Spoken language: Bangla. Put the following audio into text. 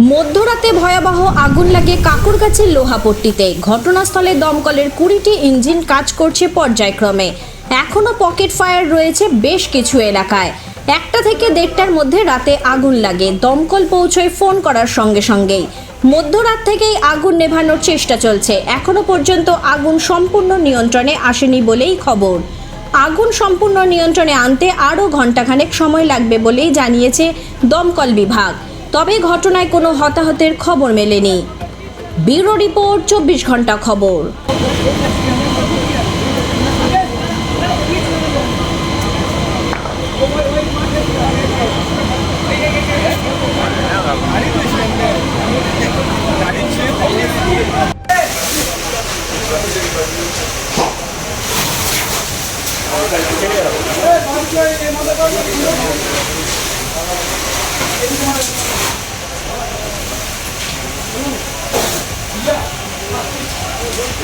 মধ্যরাতে ভয়াবহ আগুন লাগে কাকুরগাছের লোহাপট্টিতে। ঘটনাস্থলে দমকলের কুড়িটি ইঞ্জিন কাজ করছে পর্যায়ক্রমে। এখনও পকেট ফায়ার রয়েছে বেশ কিছু এলাকায়। একটা থেকে দেড়টার মধ্যে রাতে আগুন লাগে। দমকল পৌঁছয় ফোন করার সঙ্গে সঙ্গেই। মধ্যরাত থেকেই আগুন নেভানোর চেষ্টা চলছে। এখনও পর্যন্ত আগুন সম্পূর্ণ নিয়ন্ত্রণে আসেনি বলেই খবর। আগুন সম্পূর্ণ নিয়ন্ত্রণে আনতে আরও ঘণ্টাখানেক সময় লাগবে বলেই জানিয়েছে দমকল বিভাগ। তবে ঘটনায় কোনো হতাহতের খবর মেলেনি। ব্যুরো রিপোর্ট চব্বিশ ঘণ্টা খবর।